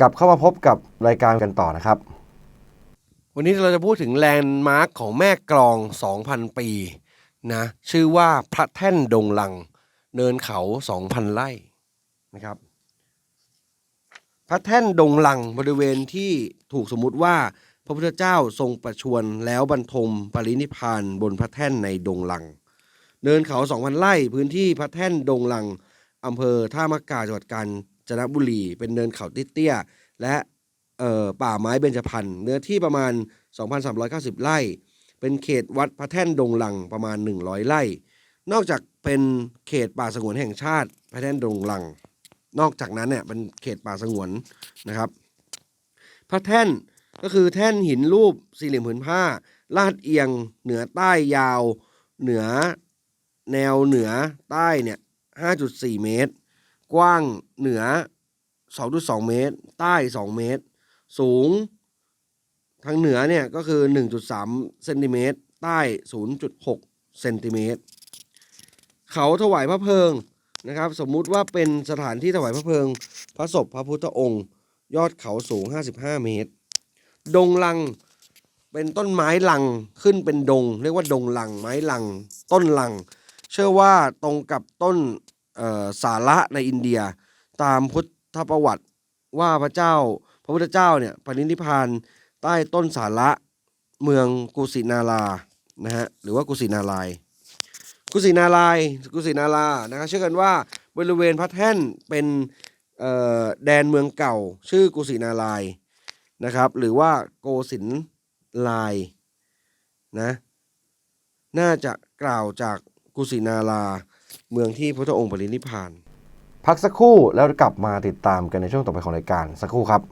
กลับเข้ามาพบกับรายการกันต่อนะครับ วันนี้เราจะพูดถึงแลนด์มาร์คของแม่กลอง 2,000 ปีนะชื่อว่าพระแท่นดงลัง เนินเขา 2,000 ไร่นะครับ พระแท่นดงลังบริเวณที่ถูกสมมุติว่าพระพุทธเจ้าทรงประชวรแล้วบรรทมปรินิพานบนพระแท่นในดงลัง เนินเขา 2,000 ไร่พื้นที่พระแท่นดงลังอำเภอท่ามะกาจังหวัดกาญ จนบุรี เป็นเนินเขาเตี้ยๆและป่าไม้เบญจพรรณเนื้อที่ประมาณ 2,390 ไร่ เป็นเขตวัดพระแท่นดงลังประมาณ 100 ไร่ นอกจากเป็นเขตป่าสงวนแห่งชาติ พระแท่นดงลัง นอกจากนั้นเนี่ยเป็นเขตป่าสงวนนะครับ พระแท่นก็คือแท่นหินรูปสี่เหลี่ยมผืนผ้า ลาดเอียงเหนือใต้ยาว เหนือแนวเหนือใต้เนี่ย 5.4 เมตร กว้างเหนือ 2.2 เมตร ใต้ 2 เมตร สูง ทางเหนือเนี่ยก็คือ 1.3 เซนติเมตร ใต้ 0.6 เซนติเมตร เขาถวายพระเพลิงนะครับ สมมุติว่าเป็นสถานที่ถวายพระเพลิง พระศพพระพุทธองค์ ยอดเขาสูง 55 เมตร ดงลังเป็นต้นไม้ลังขึ้นเป็นดง เรียกว่าดงลังไม้ลัง ต้นลัง เชื่อว่าตรงกับต้น สาระในอินเดีย ตามพุทธประวัติว่าพระเจ้า พระพุทธเจ้าเนี่ยปรินิพพานใต้ต้นสาระเมืองกุสินารานะฮะหรือว่ากุสินารายกุสินารายกุสินารานะครับเชื่อกันว่าบริเวณพระแท่นเป็นแดนเมืองเก่า ชื่อกุสินารายนะครับหรือว่าโกสินลายนะน่าจะกล่าวจากกุสินารา เมืองที่พระองค์ปรินิพพาน พักสักครู่แล้วกลับมาติดตามกันในช่วงต่อไปของรายการสักครู่ครับ